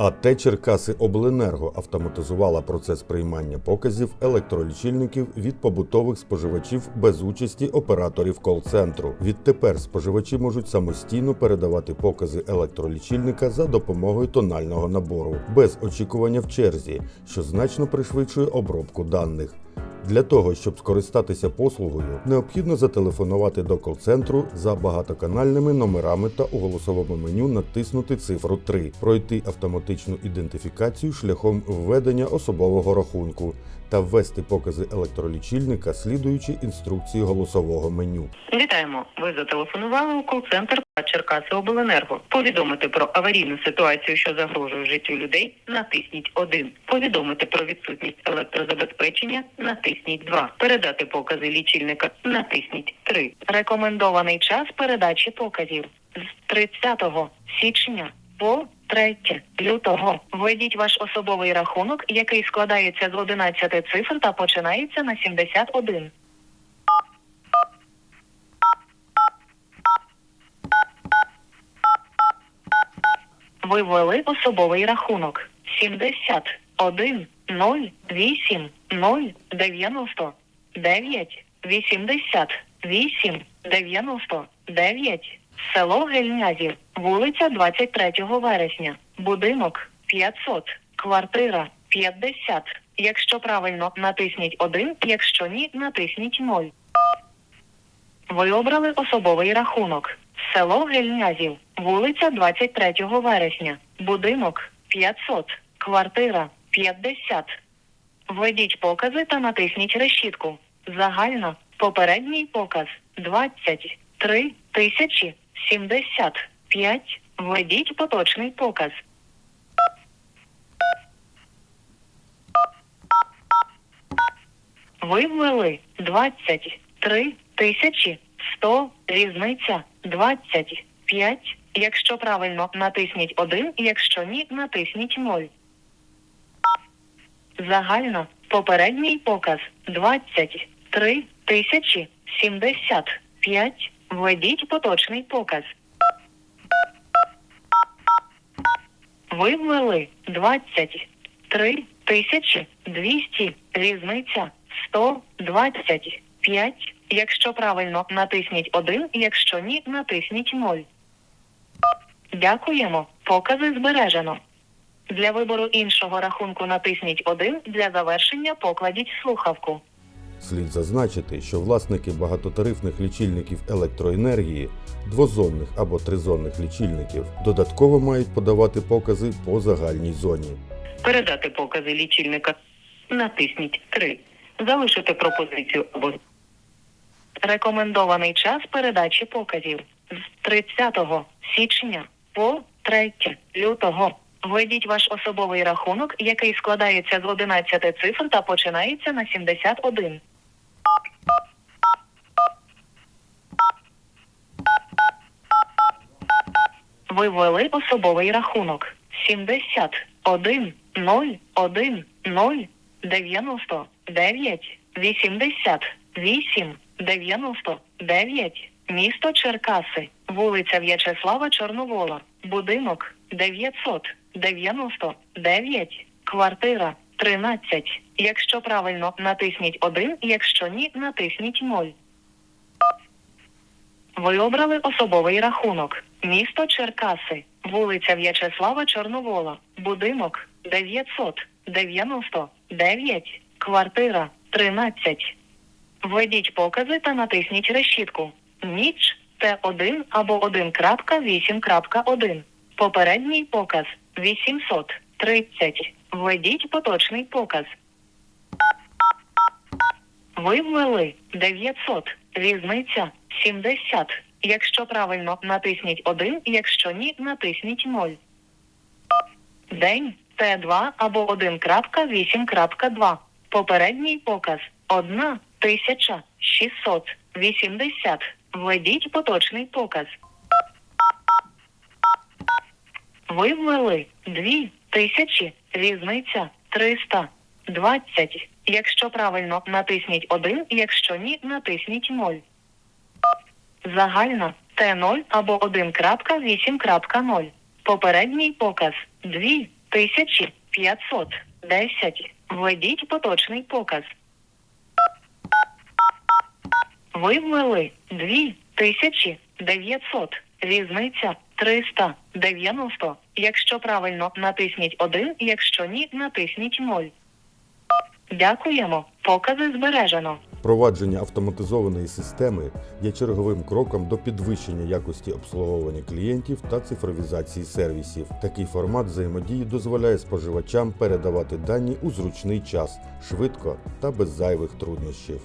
АТ Черкаси Обленерго автоматизувала процес приймання показів електролічильників від побутових споживачів без участі операторів кол-центру. Відтепер споживачі можуть самостійно передавати покази електролічильника за допомогою тонального набору без очікування в черзі, що значно пришвидшує обробку даних. Для того, щоб скористатися послугою, необхідно зателефонувати до кол-центру за багатоканальними номерами та у голосовому меню натиснути цифру 3, пройти автоматичну ідентифікацію шляхом введення особового рахунку та ввести покази електролічильника, слідуючи інструкції голосового меню. Вітаємо. Ви зателефонували у кол-центр Черкаси Обленерго. Повідомити про аварійну ситуацію, що загрожує життю людей. Натисніть 1. Повідомити про відсутність електрозабезпечення. Натисніть 2. Передати покази лічильника. Натисніть 3. Рекомендований час передачі показів з 30 січня по 3 лютого. Введіть ваш особовий рахунок, який складається з 11 цифр та починається на 71. Ви ввели особовий рахунок 71 0 8 0 90 9 88 99 село Гельнязів, вулиця 23 вересня, будинок 500, квартира 50. Якщо правильно, натисніть 1, якщо ні, натисніть 0. Ви обрали особовий рахунок. Село Гельнязів, вулиця 23 вересня, будинок 500, квартира 50. Введіть покази та натисніть решітку. Загальна. Попередній показ 23 тисячі 75. Введіть поточний показ. Ви ввели 23 тисячі 100, різниця 25. Якщо правильно, натисніть 1, якщо ні, натисніть 0. Загально попередній показ 23 тисячі 75. Введіть поточний показ. Ви ввели 23 тисячі 200, різниця 125. Якщо правильно, натисніть 1, якщо ні, натисніть 0. Дякуємо. Покази збережено. Для вибору іншого рахунку натисніть 1, для завершення покладіть слухавку. Слід зазначити, що власники багатотарифних лічильників електроенергії, двозонних або тризонних лічильників, додатково мають подавати покази по загальній зоні. Передати покази лічильника. Натисніть 3. Залишити пропозицію або рекомендований час передачі показів з 30 січня по 3 лютого. Введіть ваш особовий рахунок, який складається з 11 цифр та починається на 71. Ви ввели особовий рахунок 71 0 1 0 99 88 99 Місто Черкаси, вулиця В'ячеслава Чорновола, будинок 999, квартира 13. Якщо правильно, натисніть 1, якщо ні, натисніть 0. Ви обрали особовий рахунок. Місто Черкаси, вулиця В'ячеслава Чорновола, будинок 999, квартира 13. Введіть покази та натисніть решітку. Ніч Т1 або 1.8.1. Попередній показ 830. Введіть поточний показ. Ви ввели 900. Різниця 70. Якщо правильно, натисніть 1, якщо ні, натисніть 0. День Т2 або 1.8.2. Попередній показ 1680. Введіть поточний показ. Ви ввели 2000, різниця 320. Якщо правильно, натисніть 1, якщо ні, натисніть 0. Загальна Т0 або 1.8.0. Попередній показ 2 тисячі. Введіть поточний показ. Ви ввели дві тисячі дев'ятсот. Різниця 390. Якщо правильно, натисніть 1, якщо ні, натисніть 0. Дякуємо. Покази збережено. Впровадження автоматизованої системи є черговим кроком до підвищення якості обслуговування клієнтів та цифровізації сервісів. Такий формат взаємодії дозволяє споживачам передавати дані у зручний час, швидко та без зайвих труднощів.